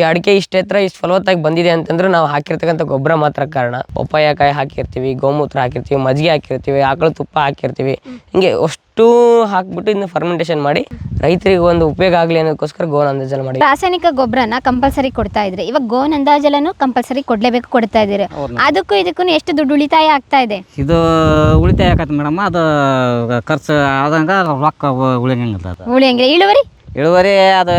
ಈ ಅಡಿಕೆ ಇಷ್ಟ ಎತ್ತರ ಇಷ್ಟು ಫಲವತ್ತಾಗಿ ಬಂದಿದೆ ಅಂತಂದ್ರೆ ನಾವು ಹಾಕಿರ್ತಕ್ಕಂಥ ಗೊಬ್ಬರ ಮಾತ್ರ ಕಾರಣ. ಪಪ್ಪಾಯಕಾಯಿ ಹಾಕಿರ್ತೀವಿ ಗೋಮೂತ್ರ ಹಾಕಿರ್ತೀವಿ ಮಜ್ಜಿಗೆ ಹಾಕಿರ್ತೀವಿ ಆಕಳು ತುಪ್ಪ ಹಾಕಿರ್ತೀವಿ. ಹಿಂಗೆ ಅಷ್ಟು ಹಾಕ್ಬಿಟ್ಟು ಇದನ್ನ ಫರ್ಮೆಂಟೇಷನ್ ಮಾಡಿ ರೈತರಿಗೆ ಒಂದು ಉಪಯೋಗ ಆಗಲಿ ಅನ್ನೋದಕ್ಕೋಸ್ಕರ ಗೋನ್ ಅಂದಾಜಲ್ ಮಾಡಿ ರಾಸಾಯನಿಕ ಗೊಬ್ಬರನ ಕಂಪಲ್ಸರಿ ಕೊಡ್ತಾ ಇದ್ರೆ. ಇವಾಗ ಗೋನ್ ಅಂದಾಜಲನ್ನು ಕಂಪಲ್ಸರಿ ಕೊಡ್ಲೇಬೇಕು ಕೊಡ್ತಾ ಇದ್ದೀರಿ. ಅದಕ್ಕೂ ಇದಕ್ಕೂ ಎಷ್ಟು ದುಡ್ಡು ಉಳಿತಾಯ ಆಗ್ತಾ ಇದೆ? ಇದು ಉಳಿತಾಯ ಆಗತ್ತೆ ಮೇಡಮ್. ಅದು ಖರ್ಚು ಆದಂಗ ರೊಕ್ಕ ಉಳಿಯಂಗಿಲ್ಲ ಅದು. ಉಳಿಯಂಗಿಲ್ಲ. ಇಳುವರಿ? ಇಳುವರಿ ಅದು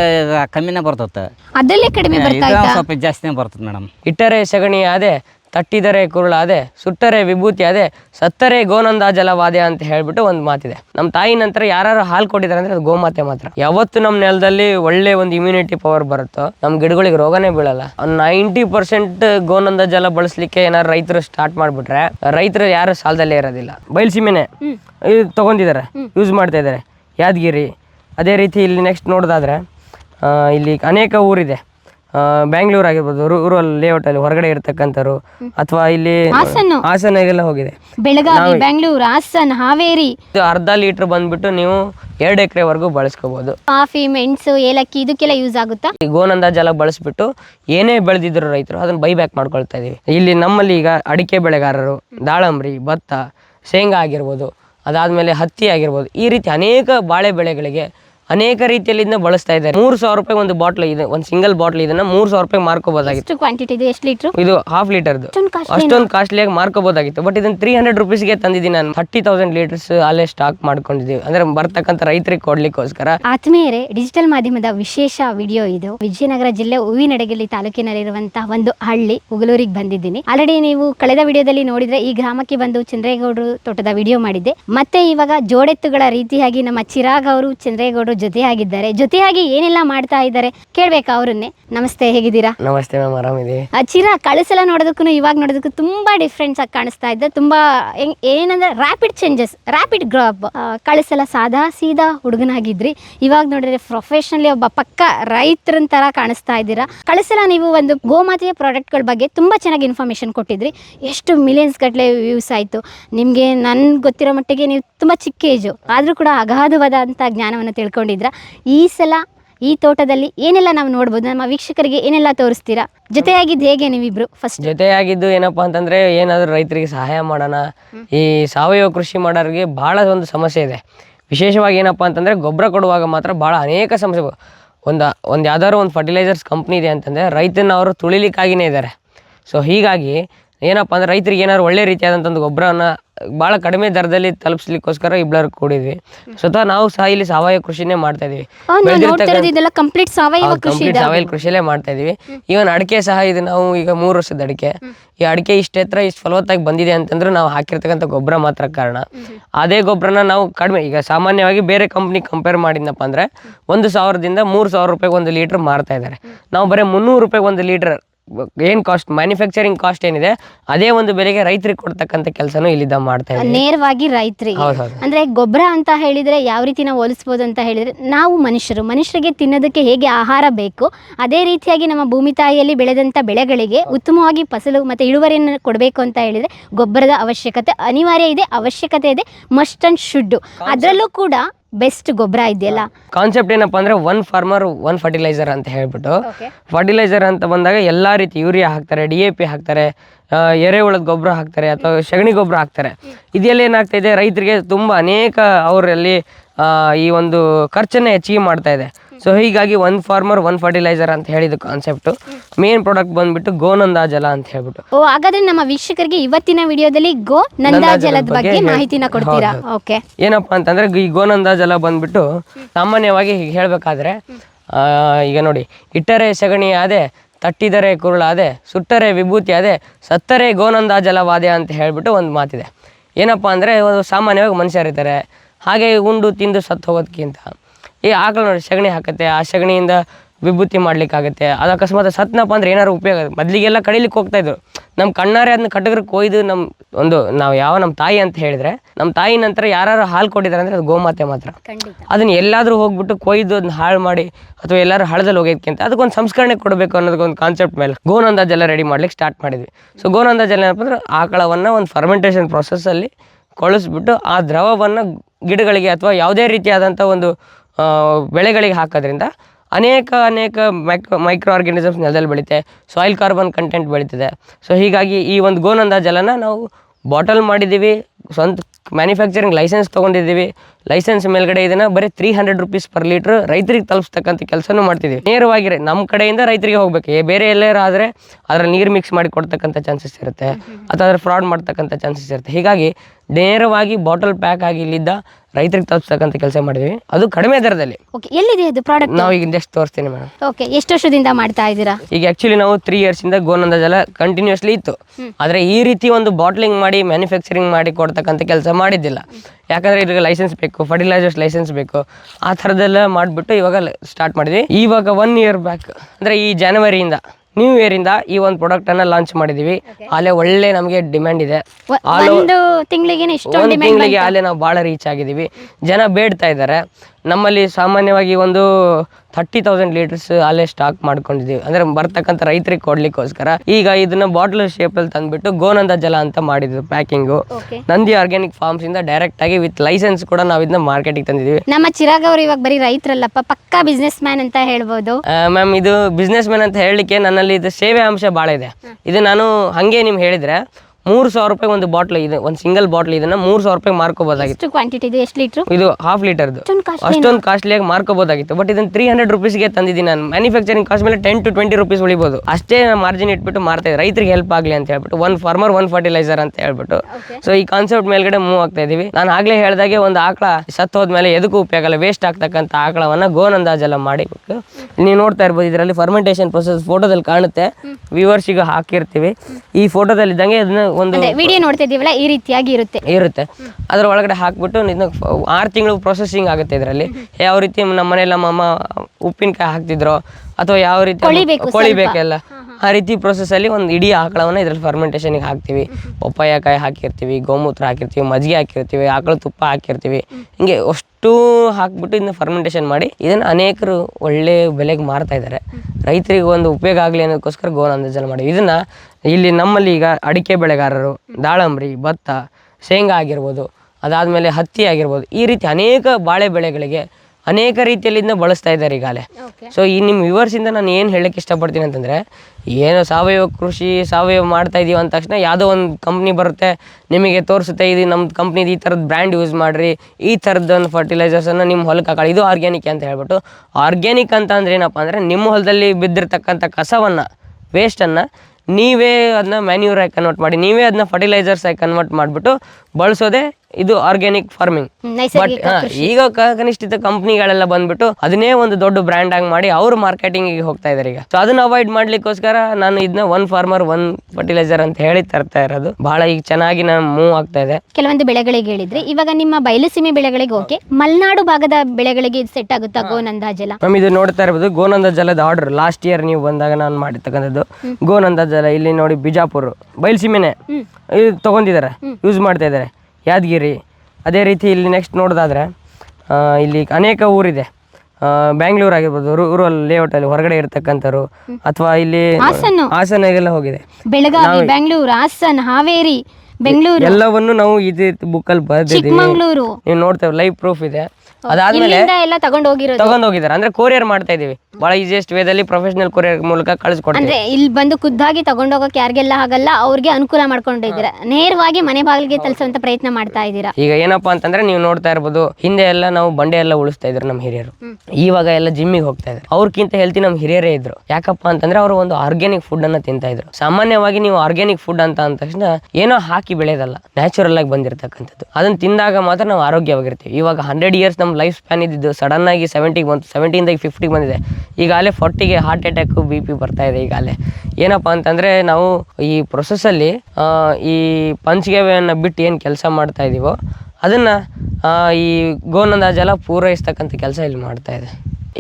ಕಮ್ಮಿನೇ ಬರ್ತದೆ ಅದಲ್ಲೇ ಕಡಿಮೆ ಬರ್ತಾ ಇದು ಇತ್ತಾ ಸ್ವಲ್ಪ ಜಾಸ್ತಿನೇ ಬರ್ತದೆ ಮೇಡಮ್. ಇಟ್ಟರೆ ಸಗಣಿ ಅದೇ ತಟ್ಟಿದರೆ ಕುರುಳ ಅದೇ ಸುಟ್ಟರೆ ವಿಭೂತಿ ಅದೇ ಸತ್ತರೆ ಗೋನಂದ ಜಲವಾದೆ ಅಂತ ಹೇಳ್ಬಿಟ್ಟು ಒಂದು ಮಾತಿದೆ. ನಮ್ಮ ತಾಯಿ ನಂತರ ಯಾರು ಹಾಲು ಕೊಟ್ಟಿದ್ದಾರೆ ಅಂದ್ರೆ ಅದು ಗೋಮಾತೆ ಮಾತ್ರ. ಯಾವತ್ತು ನಮ್ಮ ನೆಲದಲ್ಲಿ ಒಳ್ಳೆ ಒಂದು ಇಮ್ಯುನಿಟಿ ಪವರ್ ಬರುತ್ತೋ ನಮ್ಮ ಗಿಡಗಳಿಗೆ ರೋಗನೇ ಬೀಳಲ್ಲ. ನೈಂಟಿ ಪರ್ಸೆಂಟ್ ಗೋನಂದ ಜಲ ಬಳಸಲಿಕ್ಕೆ ಏನಾರು ರೈತರು ಸ್ಟಾರ್ಟ್ ಮಾಡಿಬಿಟ್ರೆ ರೈತರು ಯಾರು ಸಾಲದಲ್ಲೇ ಇರೋದಿಲ್ಲ. ಬಯಲುಸೀಮೆನೆ ಇದು ತಗೊಂಡಿದ್ದಾರೆ ಯೂಸ್ ಮಾಡ್ತಾ ಇದ್ದಾರೆ. ಯಾದಗಿರಿ ಅದೇ ರೀತಿ ಇಲ್ಲಿ ನೆಕ್ಸ್ಟ್ ನೋಡೋದಾದ್ರೆ ಇಲ್ಲಿ ಅನೇಕ ಊರಿದೆ. ಬ್ಯಾಂಗ್ಳೂರ್ ಆಗಿರ್ಬೋದು ರೂರಲ್ ಲೇಔಟಲ್ಲಿ ಹೊರಗಡೆ ಇರತಕ್ಕಂಥವ್ರು ಅಥವಾ ಇಲ್ಲಿ ಹಾಸನ ಹಾಸನಗೆಲ್ಲ ಹೋಗಿದೆ. ಬೆಳಗಾವಿ ಬೆಂಗಳೂರು ಹಾಸನ್ ಹಾವೇರಿ. ಇದು ಅರ್ಧ ಲೀಟರ್ ಬಂದ್ಬಿಟ್ಟು ನೀವು ಎರಡು ಎಕರೆವರೆಗೂ ಬಳಸ್ಕೋಬಹುದು ಕಾಫಿ ಮೆಣಸು ಏಲಕ್ಕಿ ಇದಕ್ಕೆಲ್ಲ ಯೂಸ್ ಆಗುತ್ತಾ? ಈ ಗೋನಂದ ಜಲ ಬಳಸ್ಬಿಟ್ಟು ಏನೇ ಬೆಳೆದಿದ್ರು ರೈತರು ಅದನ್ನ ಬೈಬ್ಯಾಕ್ ಮಾಡ್ಕೊಳ್ತಾ ಇದೀವಿ. ಇಲ್ಲಿ ನಮ್ಮಲ್ಲಿ ಈಗ ಅಡಿಕೆ ಬೆಳೆಗಾರರು ದಾಳಂಬ್ರಿ ಭತ್ತ ಶೇಂಗಾ ಆಗಿರ್ಬೋದು ಅದಾದ್ಮೇಲೆ ಹತ್ತಿ ಆಗಿರ್ಬೋದು. ಈ ರೀತಿ ಅನೇಕ ಬಾಳೆ ಬೆಳೆಗಳಿಗೆ ಅನೇಕ ರೀತಿಯಲ್ಲಿ ಇದನ್ನ ಬಳಸ್ತಾ ಇದ್ದಾರೆ. ಮೂರು ಸಾವಿರ ರೂಪಾಯಿ ಒಂದು ಬಾಟ್ಲ್ ಇದೆ ಒಂದು ಸಿಂಗಲ್ ಬಾಟ್ಲ್ ಇದನ್ನ ಮೂರು ಸಾವಿರ ರೂಪಾಯಿ ಮಾರ್ಕೋಬಹುದಾಗಿತ್ತು ಕ್ವಾಂಟಿಟಿ ಇದೆ? ಎಷ್ಟು ಲೀಟರ್ ಇದು ಹಾಫ್ ಲೀಟರ್ ಅಷ್ಟೊಂದು ಕಾಸ್ಟ್ಲಿ ಅಷ್ಟೊಂದು ಕಾಸ್ಟ್ಲಿಯಾಗಿ ಮಾರ್ಕೋಬಹುದಾಗಿತ್ತು ಬಟ್ ಇದನ್ನ ತ್ರೀ ಹಂಡ್ರೆಡ್ ರುಪೀಸ್ಗೆ ತಂದಿದ್ದೀನಿ ನಾನು. ಥರ್ಟಿ ತೌಸಂಡ್ ಲೀಟರ್ಸ್ ಅಲ್ಲೇ ಸ್ಟಾಕ್ ಮಾಡ್ಕೊಂಡಿದ್ದೀವಿ. ಅಂದ್ರೆ ಬರ್ತಕ್ಕಂಥ ರೈತರಿಗೆ ಕೊಡ್ಲಿಕ್ಕೋಸ್ಕರ. ಆತ್ಮೀಯರೇ ಡಿಜಿಟಲ್ ಮಾಧ್ಯಮದ ವಿಶೇಷ ವಿಡಿಯೋ ಇದು. ವಿಜಯನಗರ ಜಿಲ್ಲೆ ಹೂವಿನಡಗಲಿ ತಾಲೂಕಿನಲ್ಲಿರುವಂತಹ ಒಂದು ಹಳ್ಳಿ ಉಗಲೂರಿಗೆ ಬಂದಿದ್ದೀನಿ. ಆಲ್ರೆಡಿ ನೀವು ಕಳೆದ ವಿಡಿಯೋದಲ್ಲಿ ನೋಡಿದ್ರೆ ಈ ಗ್ರಾಮಕ್ಕೆ ಬಂದು ಚಂದ್ರೇಗೌಡರು ತೋಟದ ವಿಡಿಯೋ ಮಾಡಿದ್ದೆ. ಮತ್ತೆ ಇವಾಗ ಜೋಡೆತ್ತುಗಳ ರೀತಿಯಾಗಿ ನಮ್ಮ ಚಿರಾಗ್ ಅವರು ಚಂದ್ರೇಗೌಡರು ಜೊತೆಯಾಗಿದ್ದಾರೆ. ಜೊತೆಯಾಗಿ ಏನೆಲ್ಲ ಮಾಡ್ತಾ ಇದ್ದಾರೆ? ಕೇಳ್ಬೇಕಾ ಅವರನ್ನೇ? ನಮಸ್ತೆ ಹೇಗಿದ್ದೀರಾ? ನಮಸ್ತೆ ಮ್ಯಾಮ್ ಆರಾಮಿದ್ದೀವಿ. ಚಿರ ಕಳಿಸಲ ನೋಡೋದಕ್ಕೂ ಇವಾಗ ನೋಡೋದಕ್ಕೂ ತುಂಬಾ ಡಿಫ್ರೆನ್ಸ್ ಆಗಿ ಕಾಣಿಸ್ತಾ ಇದ್ದ ತುಂಬಾ ಹೆಂಗ್- ಏನಂದ್ರೆ ರ್ಯಾಪಿಡ್ ಚೇಂಜಸ್ ರ್ಯಾಪಿಡ್ ಗ್ರಾಪ್ ಕಳಿಸಲ ಸಾದಾ ಸೀದಾ ಹುಡುಗನಾಗಿದ್ರಿ. ಇವಾಗ ನೋಡಿದ್ರೆ ಪ್ರೊಫೆಷನಲಿ ಒಬ್ಬ ಪಕ್ಕ ರೈತರನ್ ತರ ಕಾಣಿಸ್ತಾ ಇದ್ದೀರಾ. ಕಳಿಸಲ ನೀವು ಒಂದು ಗೋಮಾತೆಯ ಪ್ರಾಡಕ್ಟ್ಗಳ ಬಗ್ಗೆ ತುಂಬಾ ಚೆನ್ನಾಗಿ ಇನ್ಫಾರ್ಮೇಶನ್ ಕೊಟ್ಟಿದ್ರಿ. ಎಷ್ಟು ಮಿಲಿಯನ್ಸ್ ಗಟ್ಟಲೆ ವ್ಯೂಸ್ ಆಯಿತು. ನಿಮಗೆ ನನ್ ಗೊತ್ತಿರೋ ಮಟ್ಟಿಗೆ ನೀವು ತುಂಬಾ ಚಿಕ್ಕ ಏಜು ಆದರೂ ಕೂಡ ಅಗಾಧವಾದಂಥ ಜ್ಞಾನವನ್ನು ತಿಳ್ಕೊಂಡಿದ್ರ ಈ ಸಲ ಈ ತೋಟದಲ್ಲಿ ಏನೆಲ್ಲ ನಾವು ನೋಡ್ಬೋದು? ನಮ್ಮ ವೀಕ್ಷಕರಿಗೆ ಏನೆಲ್ಲ ತೋರಿಸ್ತೀರಾ? ಜೊತೆಯಾಗಿದ್ದು ಹೇಗೆ ನೀವಿಬ್ರು? ಫಸ್ಟ್ ಜೊತೆಯಾಗಿದ್ದು ಏನಪ್ಪಾ ಅಂತಂದ್ರೆ ಏನಾದರೂ ರೈತರಿಗೆ ಸಹಾಯ ಮಾಡೋಣ. ಈ ಸಾವಯವ ಕೃಷಿ ಮಾಡೋರಿಗೆ ಬಹಳ ಒಂದು ಸಮಸ್ಯೆ ಇದೆ. ವಿಶೇಷವಾಗಿ ಏನಪ್ಪಾ ಅಂತಂದ್ರೆ ಗೊಬ್ಬರ ಕೊಡುವಾಗ ಮಾತ್ರ ಬಹಳ ಅನೇಕ ಸಮಸ್ಯೆ ಒಂದು ಒಂದು ಯಾವ್ದಾದ್ರು ಒಂದು ಫರ್ಟಿಲೈಸರ್ಸ್ ಕಂಪ್ನಿ ಇದೆ ಅಂತಂದ್ರೆ ರೈತನ ಅವರು ತುಳಿಲಿಕ್ಕಾಗಿನೇ ಇದ್ದಾರೆ ಸೊ ಹೀಗಾಗಿ ಏನಪ್ಪ ಅಂದ್ರೆ ರೈತರಿಗೆ ಏನಾದ್ರು ಒಳ್ಳೆ ರೀತಿಯಾದಂಥ ಒಂದು ಗೊಬ್ಬರನ ಭಾಳ ಕಡಿಮೆ ದರದಲ್ಲಿ ತಲುಪಿಸ್ಲಿಕ್ಕೋಸ್ಕರ ಇಬ್ಬರು ಕೂಡಿದ್ವಿ. ಸ್ವತಃ ನಾವು ಸಹ ಇಲ್ಲಿ ಸಾವಯವ ಕೃಷಿನೇ ಮಾಡ್ತಾ ಇದೀವಿ. ಇದೆಲ್ಲ ಕಂಪ್ಲೀಟ್ ಸಾವಯವ ಕೃಷಿ ಕಂಪ್ಲೀಟ್ ಸಾವಯವ ಕೃಷಿಯಲ್ಲೇ ಮಾಡ್ತಾ ಇದೀವಿ. ಈವನ್ ಅಡಿಕೆ ಸಹ ಇದು ನಾವು ಈಗ ಮೂರು ವರ್ಷದ ಅಡಿಕೆ. ಈ ಅಡಿಕೆ ಇಷ್ಟ ಎತ್ತರ ಇಷ್ಟು ಫಲವತ್ತಾಗಿ ಬಂದಿದೆ ಅಂತಂದ್ರೆ ನಾವು ಹಾಕಿರ್ತಕ್ಕಂಥ ಗೊಬ್ಬರ ಮಾತ್ರ ಕಾರಣ. ಅದೇ ಗೊಬ್ಬರನ ನಾವು ಕಡಿಮೆ ಈಗ ಸಾಮಾನ್ಯವಾಗಿ ಬೇರೆ ಕಂಪ್ನಿ ಕಂಪೇರ್ ಮಾಡಿದ್ನಪ್ಪ ಅಂದ್ರೆ ಒಂದು ಸಾವಿರದಿಂದ ಮೂರು ಸಾವಿರ ರೂಪಾಯಿಗೆ ಒಂದು ಲೀಟರ್ ಮಾರ್ತಾ ಇದ್ದಾರೆ. ನಾವು ಬರೀ ಮುನ್ನೂರು ರೂಪಾಯಿಗೆ ಒಂದು ಲೀಟರ್ ಏನು ಕಾಸ್ಟ್ ಮ್ಯಾನುಫ್ಯಾಕ್ಚರಿಂಗ್ ಕಾಸ್ಟ್ ಏನಿದೆ? ಅದೇ ಒಂದು ಬೆಲೆಗೆ ರೈತರಿಗೆ ಕೊಡ್ತಕ್ಕಂಥ ಕೆಲಸನೂ ಇಲ್ಲಿದ್ದ ಮಾಡ್ತಾ ಇದ್ದಾರೆ ನೇರವಾಗಿ ರೈತರಿಗೆ. ಅಂದ್ರೆ ಗೊಬ್ಬರ ಅಂತ ಹೇಳಿದ್ರೆ ಯಾವ ರೀತಿ ನಾವು ಹೋಲಿಸ್ಬೋದು ಅಂತ ಹೇಳಿದ್ರೆ ನಾವು ಮನುಷ್ಯರು. ಮನುಷ್ಯರಿಗೆ ತಿನ್ನೋದಕ್ಕೆ ಹೇಗೆ ಆಹಾರ ಬೇಕು ಅದೇ ರೀತಿಯಾಗಿ ನಮ್ಮ ಭೂಮಿ ತಾಯಿಯಲ್ಲಿ ಬೆಳೆದಂಥ ಬೆಳೆಗಳಿಗೆ ಉತ್ತಮವಾಗಿ ಫಸಲು ಮತ್ತು ಇಳುವರಿಯನ್ನು ಕೊಡಬೇಕು ಅಂತ ಹೇಳಿದ್ರೆ ಗೊಬ್ಬರದ ಅವಶ್ಯಕತೆ ಅನಿವಾರ್ಯ ಇದೆ ಅವಶ್ಯಕತೆ ಇದೆ ಮಸ್ಟ್ ಅಂಡ್ ಶುಡ್ ಅದರಲ್ಲೂ ಕೂಡ ಬೆಸ್ಟ್ ಗೊಬ್ಬರ ಇದೆಯಲ್ಲ? ಕಾನ್ಸೆಪ್ಟ್ ಏನಪ್ಪಾ ಅಂದ್ರೆ ಒನ್ ಫಾರ್ಮರ್ ಒನ್ ಫರ್ಟಿಲೈಸರ್ ಅಂತ ಹೇಳ್ಬಿಟ್ಟು ಫರ್ಟಿಲೈಸರ್ ಅಂತ ಬಂದಾಗ ಎಲ್ಲಾ ರೀತಿ ಯೂರಿಯಾ ಹಾಕ್ತಾರೆ ಡಿ ಎ ಪಿ ಹಾಕ್ತಾರೆ ಆ, ಎರೆಹುಳದ ಗೊಬ್ಬರ ಹಾಕ್ತಾರೆ ಅಥವಾ ಸಗಣಿ ಗೊಬ್ಬರ ಹಾಕ್ತಾರೆ. ಇದೆಲ್ಲ ಏನಾಗ್ತಾ ಇದೆ ರೈತರಿಗೆ ತುಂಬಾ ಅನೇಕ ಅವರಲ್ಲಿ ಆ, ಈ ಒಂದು ಖರ್ಚನ್ನ ಹೆಚ್ಚಿಗೆ ಮಾಡ್ತಾ ಇದೆ. ಸೊ ಹೀಗಾಗಿ ಒನ್ ಫಾರ್ಮರ್ ಒನ್ ಫರ್ಟಿಲೈಸರ್ ಅಂತ ಹೇಳಿದ ಕಾನ್ಸೆಪ್ಟ್ ಮೇನ್ ಪ್ರಾಡಕ್ಟ್ ಬಂದ್ಬಿಟ್ಟು ಗೋನಂದಾಜಲ ಅಂತ ಹೇಳ್ಬಿಟ್ಟು. ಓ ಹಾಗಾದ್ರೆ ನಮ್ಮ ವೀಕ್ಷಕರಿಗೆ ಇವತ್ತಿನ ವಿಡಿಯೋದಲ್ಲಿ ಗೋ ನಂದಾಜಲದ ಬಗ್ಗೆ ಮಾಹಿತಿನ ಕೊಡ್ತೀರಾ? ಓಕೆ. ಏನಪ್ಪಾ ಅಂತಂದ್ರೆ ಈ ಗೋನಂದಾಜಲ ಬಂದ್ಬಿಟ್ಟು ಸಾಮಾನ್ಯವಾಗಿ ಹೀಗೆ ಹೇಳ್ಬೇಕಾದ್ರೆ ಆ, ಈಗ ನೋಡಿ ಇಟ್ಟರೆ ಸಗಣಿ ಆದೆ ತಟ್ಟಿದರೆ ಕುರುಳ ಅದೇ ಸುಟ್ಟರೆ ವಿಭೂತಿ ಆದೆ ಸತ್ತರೆ ಗೋನಂದ ಜಲವಾದೆ ಅಂತ ಹೇಳಿಬಿಟ್ಟು ಒಂದು ಮಾತಿದೆ. ಏನಪ್ಪಾ ಅಂದರೆ ಒಂದು ಸಾಮಾನ್ಯವಾಗಿ ಮನುಷ್ಯರಿರ್ತಾರೆ. ಹಾಗೆ ಉಂಡು ತಿಂದು ಸತ್ತು ಹೋಗೋದಕ್ಕಿಂತ ಈ ಆಕಳು ನೋಡಿ ಸಗಣಿ ಹಾಕುತ್ತೆ ಆ ಸಗಣಿಯಿಂದ ವಿಭೂತಿ ಮಾಡ್ಲಿಕ್ಕಾಗತ್ತೆ. ಅದು ಅಕಸ್ಮಾತ್ ಸತ್ನಪ್ಪ ಅಂದ್ರೆ ಏನಾರು ಉಪಯೋಗ ಮೊದಲಿಗೆಲ್ಲ ಕಡಿಲಿಕ್ಕೆ ಹೋಗ್ತಾ ಇದ್ರು. ನಮ್ಮ ಕಣ್ಣಾರೆ ಅದನ್ನ ಕಟಗರಿಗೆ ಕೊಯ್ದು ನಮ್ಮ ಒಂದು ನಾವು ಯಾವ ನಮ್ಮ ತಾಯಿ ಅಂತ ಹೇಳಿದ್ರೆ ನಮ್ಮ ತಾಯಿ ನಂತರ ಯಾರು ಹಾಲು ಕೊಟ್ಟಿದ್ದಾರೆ ಅಂದ್ರೆ ಅದು ಗೋಮಾತೆ ಮಾತ್ರ. ಅದನ್ನ ಎಲ್ಲಾದ್ರೂ ಹೋಗ್ಬಿಟ್ಟು ಕೊಯ್ದು ಅದನ್ನ ಹಾಳು ಮಾಡಿ ಅಥವಾ ಎಲ್ಲರೂ ಹಳದಲ್ಲಿ ಹೋಗೋದಕ್ಕಿಂತ ಅದಕ್ಕೊಂದು ಸಂಸ್ಕರಣೆ ಕೊಡಬೇಕು ಅನ್ನೋದಕ್ಕೊಂದು ಕಾನ್ಸೆಪ್ಟ್ ಮೇಲೆ ಗೋನಂದ ಜಲ ರೆಡಿ ಮಾಡ್ಲಿಕ್ಕೆ ಸ್ಟಾರ್ಟ್ ಮಾಡಿದ್ವಿ. ಸೊ ಗೋನಂದ ಜಲ ಏನಪ್ಪ ಅಂದ್ರೆ ಆಕಳವನ್ನ ಒಂದು ಫರ್ಮೆಂಟೇಷನ್ ಅಲ್ಲಿ ಕೊಳಿಸ್ಬಿಟ್ಟು ಆ ದ್ರವವನ್ನ ಗಿಡಗಳಿಗೆ ಅಥವಾ ಯಾವುದೇ ರೀತಿಯಾದಂಥ ಒಂದು ಬೆಳೆಗಳಿಗೆ ಹಾಕೋದ್ರಿಂದ ಅನೇಕ ಅನೇಕ ಮೈಕ್ರೋ ಮೈಕ್ರೋ ಆರ್ಗ್ಯಾನಿಸಮ್ಸ್ ನೆಲದಲ್ಲಿ ಬೆಳೀತೆ ಸಾಯಿಲ್ ಕಾರ್ಬನ್ ಕಂಟೆಂಟ್ ಬೆಳೀತಿದೆ. ಸೊ ಹೀಗಾಗಿ ಈ ಒಂದು ಗೋನಂದ ಜಲನ ನಾವು ಬಾಟಲ್ ಮಾಡಿದ್ದೀವಿ, ಸ್ವಂತ ಮ್ಯಾನುಫ್ಯಾಕ್ಚರಿಂಗ್ ಲೈಸೆನ್ಸ್ ತೊಗೊಂಡಿದ್ದೀವಿ. ಲೈಸೆನ್ಸ್ ಮೇಲ್ಗಡೆ ಇದನ್ನು ಬರೀ three hundred rupees per litre ರೈತರಿಗೆ ತಲುಪಿಸ್ತಕ್ಕಂಥ ಕೆಲಸನೂ ಮಾಡ್ತಿದ್ದೀವಿ. ನೇರವಾಗಿ ನಮ್ಮ ಕಡೆಯಿಂದ ರೈತರಿಗೆ ಹೋಗ್ಬೇಕು. ಬೇರೆ ಆದರೆ ಅದ್ರಲ್ಲಿ ನೀರು ಮಿಕ್ಸ್ ಮಾಡಿ ಕೊಡ್ತಕ್ಕಂಥ ಚಾನ್ಸಸ್ ಇರುತ್ತೆ. ಅಥವಾ ಅದ್ರ ಫ್ರಾಡ್ ಮಾಡ್ತಕ್ಕಂಥ ಚಾನ್ಸಸ್ ಇರುತ್ತೆ. ಹೀಗಾಗಿ ನೇರವಾಗಿ ಬಾಟಲ್ ಪ್ಯಾಕ್ ಆಗಿ ಇಲ್ಲಿದ್ದ ರೈತರಿಗೆ ತಲುಪಿಸ್ತಕ್ಕಂಥ ಕೆಲಸ ಮಾಡಿದ್ವಿ. ಅದು ಕಡಿಮೆ ದರದಲ್ಲಿ. ಓಕೆ ಎಲ್ಲಿದೆ ಅದು ಪ್ರಾಡಕ್ಟ್ ನಾವು ಈಗ ನೆಕ್ಸ್ಟ್ ತೋರಿಸ್ತೀನಿ ಮೇಡಮ್. ಓಕೆ ಎಷ್ಟು ವರ್ಷದಿಂದ ಮಾಡ್ತಾ ಇದ್ದೀರಾ? ಈಗ ಆ್ಯಕ್ಚುಲಿ ನಾವು ತ್ರೀ ಇಯರ್ಸಿಂದ ಗೋನಂದ ಜಲ ಕಂಟಿನ್ಯೂಸ್ಲಿ ಇತ್ತು. ಆದರೆ ಈ ರೀತಿ ಒಂದು ಬಾಟ್ಲಿಂಗ್ ಮಾಡಿ ಮ್ಯಾನುಫ್ಯಾಕ್ಚರಿಂಗ್ ಮಾಡಿ ಕೊಡ್ತಕ್ಕಂಥ ಕೆಲಸ ಮಾಡಿದ್ದಿಲ್ಲ. ಯಾಕಂದರೆ ಇದ್ರಿಗೆ ಲೈಸೆನ್ಸ್ ಬೇಕು ಫರ್ಟಿಲೈಸರ್ಸ್ ಲೈಸೆನ್ಸ್ ಬೇಕು ಆ ಥರದ್ದೆಲ್ಲ ಮಾಡಿಬಿಟ್ಟು ಇವಾಗ ಸ್ಟಾರ್ಟ್ ಮಾಡಿದ್ವಿ. ಇವಾಗ ಒನ್ ಇಯರ್ ಬ್ಯಾಕ್ ಅಂದರೆ ಈ ಜನವರಿಯಿಂದ ನ್ಯೂ ಇಯರ್ ಇಂದ ಈ ಒಂದು ಪ್ರಾಡಕ್ಟನ್ನು ಲಾಂಚ್ ಮಾಡಿದೀವಿ. ಅಲ್ಲೇ ಒಳ್ಳೆ ನಮಗೆ ಡಿಮ್ಯಾಂಡ್ ಇದೆ. ಒಂದು ತಿಂಗಳಿಗೆ ಇಷ್ಟೊಂದು ಡಿಮ್ಯಾಂಡ್ ತಿಂಗಳಿಗೆ ಅಲ್ಲೇ ನಾವು ಭಾಳ ರೀಚ್ ಆಗಿದ್ದೀವಿ ಜನ ಬೇಡ್ತಾ ಇದ್ದಾರೆ ನಮ್ಮಲ್ಲಿ ಸಾಮಾನ್ಯವಾಗಿ ಒಂದು ಥರ್ಟಿ ತೌಸಂಡ್ ಲೀಟರ್ಸ್ ಅಲ್ಲೇ ಸ್ಟಾಕ್ ಮಾಡ್ಕೊಂಡಿದ್ದೀವಿ. ಅಂದರೆ ಬರ್ತಕ್ಕಂಥ ರೈತರಿಗೆ ಕೊಡ್ಲಿಕ್ಕೋಸ್ಕರ. ಈಗ ಇದನ್ನ ಬಾಟ್ಲ್ ಶೇಪಲ್ಲಿ ತಂದ್ಬಿಟ್ಟು ಗೋನಂದ ಜಲ ಅಂತ ಮಾಡಿದ್ವಿ ಪ್ಯಾಕಿಂಗು ನಂದಿ ಆರ್ಗ್ಯಾನಿಕ್ ಫಾರ್ಮ್ಸ್ ಇಂದ ಡೈರೆಕ್ಟ್ ಆಗಿ ವಿತ್ ಲೈಸೆನ್ಸ್ ಕೂಡ ನಾವು ಇದನ್ನ ಮಾರ್ಕೆಟಿಗೆ ತಂದಿದ್ದೀವಿ. ನಮ್ಮ ಚಿರಾಗ್ ಅವರು ಇವಾಗ ಬರೀ ರೈತರಲ್ಲಪ್ಪ ಪಕ್ಕಾ ಬಿಸ್ನೆಸ್ ಮ್ಯಾನ್ ಅಂತ ಹೇಳ್ಬೋದು. ಮ್ಯಾಮ್ ಇದು ಬಿಸ್ನೆಸ್ ಮ್ಯಾನ್ ಅಂತ ಹೇಳಲಿಕ್ಕೆ ನನ್ನಲ್ಲಿ ಇದು ಸೇವೆ ಅಂಶ ಭಾಳ ಇದೆ. ಇದು ನಾನು ಹಾಗೆ ನಿಮ್ಗೆ ಹೇಳಿದ್ರೆ ಮೂರು ಸಾವಿರ ರೂಪಾಯಿ ಒಂದು ಬಾಟ್ಲ್ ಇದೆ ಒಂದು ಸಿಂಗಲ್ ಬಾಟ್ಲ್ ಇದನ್ನ ಮೂರು ಸಾವಿರ ರೂಪಾಯಿ ಮಾರ್ಕೋಬಹುದಾಗಿತ್ತು. ಕ್ವಾಂಟಿಟಿ ಇದು? ಎಷ್ಟು ಲೀಟರ್ ಇದು ಹಾಫ್ ಲೀಟರ್ ಅಷ್ಟೊಂದು ಕಾಸ್ಟ್ಲಿ ಆಗಿ ಕಾಸ್ಟ್ಲಿಯಾಗಿ ಮಾರ್ಕೋಬೋದಾಗಿತ್ತು ಬಟ್ ಇದನ್ನ ತ್ರೀ ಹಂಡ್ರೆಡ್ ರುಪೀಸ್ಗೆ ತಂದಿದ್ದೀನಿ ನಾನು. ಮ್ಯಾನುಫ್ಯಾಕ್ಚರಿಂಗ್ ಕಾಸ್ಟ್ ಮೇಲೆ ಟೆನ್ ಟು ಟ್ವೆಂಟಿ ರುಪೀಸ್ ಉಳಿಬಹುದು ಅಷ್ಟೇ ಮಾರ್ಜಿನ್ ಇಟ್ಬಿಟ್ಟು ಮಾರ್ತಾ ರೈತರಿಗೆ ಹೆಲ್ಪ್ ಆಗಲಿ ಅಂತ ಹೇಳ್ಬಿಟ್ಟು ಒನ್ ಫಾರ್ಮರ್ ಒನ್ ಫರ್ಟಿಲೈಸರ್ ಅಂತ ಹೇಳ್ಬಿಟ್ಟು. ಸೊ ಈ ಕಾನ್ಸೆಪ್ಟ್ ಮೇಲ್ಗಡೆ ಮೂವ್ ಆಗ್ತಾ ಇದೀವಿ. ನಾನು ಆಗ್ಲೇ ಹೇಳ್ದಾಗೆ ಒಂದು ಆಕಳ ಸತ್ ಹೋದ್ಮೇಲೆ ಎದಕ್ಕೂ ಉಪಯೋಗ ಅಲ್ಲ ವೇಸ್ಟ್ ಆಗ್ತಕ್ಕಂಥ ಆಕಳವನ್ನ ಗೋನಂದಾಜೆಲ್ಲ ಮಾಡಿ ನೀವು ನೋಡ್ತಾ ಇರ್ಬೋದು ಇದರಲ್ಲಿ ಫರ್ಮೆಂಟೇಷನ್ ಪ್ರೊಸೆಸ್ ಫೋಟೋದಲ್ಲಿ ಕಾಣುತ್ತೆ. ವ್ಯೂವರ್ಸಿಗೆ ಹಾಕಿರ್ತೀವಿ. ಈ ಫೋಟೋದಲ್ಲಿ ಇದ್ದಂಗೆ ಅದನ್ನ ಒಂದು ವಿಡಿಯೋ ನೋಡ್ತಾ ಇದೀವಲ್ಲ ಈ ರೀತಿಯಾಗಿ ಇರುತ್ತೆ. ಇರುತ್ತೆ. ಅದ್ರ ಒಳಗಡೆ ಹಾಕ್ಬಿಟ್ಟು ಇದನ್ನ ಆರು ತಿಂಗಳು ಪ್ರೊಸೆಸಿಂಗ್ ಆಗುತ್ತೆ ಇದರಲ್ಲಿ. ಯಾವ ರೀತಿ ನಮ್ಮ ಮನೇಲಿ ನಮ್ಮ ಅಮ್ಮ ಉಪ್ಪಿನಕಾಯಿ ಹಾಕ್ತಿದ್ರೋ ಅಥವಾ ಯಾವ ರೀತಿ ಕೊಳಿಬೇಕು ಕೊಳಿಬೇಕೆಲ್ಲ. ಆ ರೀತಿ ಅಲ್ಲಿ ಒಂದು ಇಡೀ ಆಕಳವನ್ನ ಇದ್ರಲ್ಲಿ ಫರ್ಮೆಂಟೇಷನ್ಗೆ ಹಾಕ್ತೀವಿ. ಪಪ್ಪಾಯಕಾಯಿ ಹಾಕಿರ್ತೀವಿ, ಗೋಮೂತ್ರ ಹಾಕಿರ್ತೀವಿ, ಮಜ್ಜಿಗೆ ಹಾಕಿರ್ತೀವಿ, ಆಕಳ ತುಪ್ಪ ಹಾಕಿರ್ತೀವಿ. ಹಿಂಗೆ ಅಷ್ಟು ಹಾಕ್ಬಿಟ್ಟು ಇದನ್ನ ಫರ್ಮೆಂಟೇಷನ್ ಮಾಡಿ ಇದನ್ನ ಅನೇಕರು ಒಳ್ಳೆ ಬೆಲೆಗೆ ಮಾರ್ತಾ ಇದ್ದಾರೆ ರೈತರಿಗೆ ಒಂದು ಉಪಯೋಗ ಆಗಲಿ ಅನ್ನೋದಕ್ಕೋಸ್ಕರ ಅಂದಾಜಲ್ಲಿ ಮಾಡಿ ಇದನ್ನ ಇಲ್ಲಿ ನಮ್ಮಲ್ಲಿ ಈಗ ಅಡಿಕೆ ಬೆಳೆಗಾರರು, ದಾಳಂಬ್ರಿ, ಭತ್ತ, ಶೇಂಗಾ ಆಗಿರ್ಬೋದು, ಅದಾದಮೇಲೆ ಹತ್ತಿ ಆಗಿರ್ಬೋದು, ಈ ರೀತಿ ಅನೇಕ ಬಾಳೆ ಬೆಳೆಗಳಿಗೆ ಅನೇಕ ರೀತಿಯಲ್ಲಿ ಇದನ್ನ ಬಳಸ್ತಾ ಇದ್ದಾರೆ ಈಗಾಗಲೇ. ಸೊ ಈ ನಿಮ್ಮ ವ್ಯೂವರ್ಸಿಂದ ನಾನು ಏನು ಹೇಳಕ್ಕೆ ಇಷ್ಟಪಡ್ತೀನಿ ಅಂತಂದರೆ ಏನು ಸಾವಯವ ಕೃಷಿ ಸಾವಯವ ಮಾಡ್ತಾ ಇದೀವಿ ಅಂದ ತಕ್ಷಣ ಯಾವುದೋ ಒಂದು ಕಂಪ್ನಿ ಬರುತ್ತೆ ನಿಮಗೆ ತೋರಿಸುತ್ತೆ ಇದು ನಮ್ಮ ಕಂಪ್ನಿದು ಈ ಥರದ ಬ್ರ್ಯಾಂಡ್ ಯೂಸ್ ಮಾಡಿರಿ ಈ ಥರದ್ದು ಒಂದು ಫರ್ಟಿಲೈಸರ್ಸನ್ನು ನಿಮ್ಮ ಹೊಲಕ್ಕೆ ಹಾಕೊಳ್ಳಿ ಇದು ಆರ್ಗ್ಯಾನಿಕ್ ಅಂತ ಹೇಳ್ಬಿಟ್ಟು. ಆರ್ಗ್ಯಾನಿಕ್ ಅಂತ ಅಂದ್ರೆ ಏನಪ್ಪ ಅಂದರೆ ನಿಮ್ಮ ಹೊಲದಲ್ಲಿ ಬಿದ್ದಿರ್ತಕ್ಕಂಥ ಕಸವನ್ನು ವೇಸ್ಟನ್ನು ನೀವೇ ಅದನ್ನ ಮ್ಯಾನ್ಯೂರ್ ಆಗಿ ಕನ್ವರ್ಟ್ ಮಾಡಿ ನೀವೇ ಅದನ್ನ ಫರ್ಟಿಲೈಸರ್ಸ್ ಆಗಿ ಕನ್ವರ್ಟ್ ಮಾಡಿಬಿಟ್ಟು ಬಳಸೋದೇ ಇದು ಆರ್ಗ್ಯಾನಿಕ್ ಫಾರ್ಮಿಂಗ್ ಬಟ್ ಈಗ ಕನಿಷ್ಠಿತ ಕಂಪ್ನಿಗಳೆಲ್ಲ ಬಂದ್ಬಿಟ್ಟು ಅದನ್ನೇ ಒಂದು ದೊಡ್ಡ ಬ್ರ್ಯಾಂಡ್ ಆಗಿ ಮಾಡಿ ಅವ್ರು ಮಾರ್ಕೆಟಿಂಗ್ ಹೋಗ್ತಾ ಇದಾರೆ ಈಗ. ಸೊ ಅದನ್ನ ಅವಾಯ್ಡ್ ಮಾಡ್ಲಿಕ್ಕೋಸ್ಕರ ನಾನು ಇದನ್ನ ಒನ್ ಫಾರ್ಮರ್ ಒನ್ ಫರ್ಟಿಲೈಸರ್ ಅಂತ ಹೇಳಿ ತರ್ತಾ ಇರೋದು. ಬಹಳ ಈಗ ಚೆನ್ನಾಗಿ ನಾನು ಮೂವ್ ಆಗ್ತಾ ಇದೆ. ಕೆಲವೊಂದು ಬೆಳೆಗಳಿಗೆ ಹೇಳಿದ್ರೆ ಇವಾಗ ನಿಮ್ಮ ಬಯಲುಸೀಮೆ ಬೆಳೆಗಳಿಗೆ ಓಕೆ ಮಲೆನಾಡು ಭಾಗದ ಬೆಳೆಗಳಿಗೆ ಇದು ಸೆಟ್ ಆಗುತ್ತಾ ಗೋನಂದ ಜಲ? ಮ್ಯಾಮ್ ಇದು ನೋಡ್ತಾ ಇರಬಹುದು ಗೋನಂದ ಜಲದ ಆರ್ಡರ್ ಲಾಸ್ಟ್ ಇಯರ್ ನೀವು ಬಂದಾಗ ನಾನು ಮಾಡಿರ್ತಕ್ಕಂಥದ್ದು. ಗೋನಂದ ಜಲ ಇಲ್ಲಿ ನೋಡಿ ಬಿಜಾಪುರ್ ಬಯಲುಸೀಮೆನೆ. ಇದು ತಗೊಂಡಿದ್ದಾರೆ ಯೂಸ್ ಮಾಡ್ತಾ ಇದ್ದಾರೆ. ಯಾದಗಿರಿ. ಅದೇ ರೀತಿ ಇಲ್ಲಿ ನೆಕ್ಸ್ಟ್ ನೋಡೋದಾದ್ರೆ ಇಲ್ಲಿ ಅನೇಕ ಊರಿದೆ. ಬ್ಯಾಂಗ್ಳೂರ್ ಆಗಿರ್ಬೋದು ರೂರಲ್ ಲೇಔಟಲ್ಲಿ ಹೊರಗಡೆ ಇರತಕ್ಕಂಥವ್ರು ಅಥವಾ ಇಲ್ಲಿ ಹಾಸನ. ಎಲ್ಲ ಹೋಗಿದೆ. ಬೆಳಗಾವಿ ಬೆಂಗಳೂರು ಹಾಸನ ಹಾವೇರಿ ಬೆಂಗಳೂರು. ಎಲ್ಲವನ್ನು ನಾವು ಇದೇ ಬುಕ್ಕಲ್ಲಿ ಬರೆದಿದ್ದೀವಿ. ನೀವು ನೋಡ್ತೇವೆ ಲೈವ್ ಪ್ರೂಫ್ ಇದೆ. ಅದಾದ್ಮೇಲೆ ಇಲ್ಲಿಂದ ಎಲ್ಲ ತಗೊಂಡ್ ಹೋಗಿರೋದು. ತಗೊಂಡ್ ಹೋಗಿದ್ದಾರೆ. ಅಂದ್ರೆ ಕೊರಿಯರ್ ಮಾಡ್ತಾ ಇದೀವಿ ಬಹಳ ಈಸಿಯೆಸ್ಟ್ ವೇದಲ್ಲಿ ಪ್ರೊಫೆಷನಲ್ ಕೊರಿಯರ್ ಮೂಲಕ ಕಳಿಸ್ಕೊಡ್ತೀವಿ. ಅಂದ್ರೆ ಇಲ್ಲಿ ಬಂದು ಖುದ್ದಾಗಿ ತಗೊಂಡ್ ಹೋಗೋಕೆ ಯಾರಿಗೆಲ್ಲ ಆಗಲ್ಲ ಅವ್ರಿಗೆ ಅನುಕೂಲ ಮಾಡ್ಕೊಂಡಿದ್ದೀರಾ ನೇರವಾಗಿ ಮನೆ ಬಾಗಿಲಿಗೆ ತಲುಸುವಂತ ಪ್ರಯತ್ನ ಮಾಡ್ತಾ ಇದ್ದೀರಾ? ಈಗ ಏನಪ್ಪಾ ಅಂತಂದ್ರೆ ನೀವು ನೋಡ್ತಾ ಇರ್ಬೋದು ಹಿಂದೆ ಎಲ್ಲ ನಾವು ಬಂಡೆ ಎಲ್ಲ ಉಳಿಸ್ತಾ ಇದ್ರು ನಮ್ಮ ಹಿರಿಯರು. ಇವಾಗ ಎಲ್ಲ ಜಿಮ್ಮಿಗೆ ಹೋಗ್ತಾ ಇದ್ರು. ಅವ್ರಕ್ಕಿಂತ ಹೆಲ್ತಿ ನಮ್ಮ ಹಿರಿಯರೇ ಇದ್ರು. ಯಾಕಪ್ಪ ಅಂತಂದ್ರೆ ಅವರು ಒಂದು ಆರ್ಗ್ಯಾನಿಕ್ ಫುಡ್ ಅನ್ನ ತಿಂತಾ ಇದ್ರು. ಸಾಮಾನ್ಯವಾಗಿ ನೀವು ಆರ್ಗ್ಯಾನಿಕ್ ಫುಡ್ ಅಂತ ಅಂದ ತಕ್ಷಣ ಏನೋ ಹಾಕಿ ಬೆಳೆಯೋದಲ್ಲ. ನ್ಯಾಚುರಲ್ ಆಗಿ ಬಂದಿರತಕ್ಕಂಥದ್ದು. ಅದನ್ನ ತಿಂದಾಗ ಮಾತ್ರ ನಾವು ಆರೋಗ್ಯವಾಗಿರ್ತೀವಿ. ಇವಾಗ ಹಂಡ್ರೆಡ್ ಇಯರ್ಸ್ ನಮ್ಮ ಲೈಫ್ ಸ್ಪ್ಯಾನ್ ಇದ್ದಿದ್ದು ಸಡನ್ ಆಗಿ ಸೆವೆಂಟಿಗೆ ಬಂತು ಸೆವೆಂಟಿಯಿಂದ ಫಿಫ್ಟಿಗೆ ಬಂದಿದೆ. ಈಗಾಗಲೇ ಫಾರ್ಟಿಗೆ ಹಾರ್ಟ್ ಅಟ್ಯಾಕು ಬಿ ಪಿ ಬರ್ತಾ ಇದೆ ಈಗಾಗಲೇ. ಏನಪ್ಪ ಅಂತಂದರೆ ನಾವು ಈ ಪ್ರೊಸೆಸ್ಸಲ್ಲಿ ಈ ಪಂಚ್ಗೆವೆಯನ್ನು ಬಿಟ್ಟು ಏನು ಕೆಲಸ ಮಾಡ್ತಾ ಇದ್ದೀವೋ ಅದನ್ನು ಈ ಗೋನಂದಾಜೆಲ್ಲ ಜಲ ಪೂರೈಸ್ತಕ್ಕಂಥ ಕೆಲಸ ಇಲ್ಲಿ ಮಾಡ್ತಾ ಇದೆ.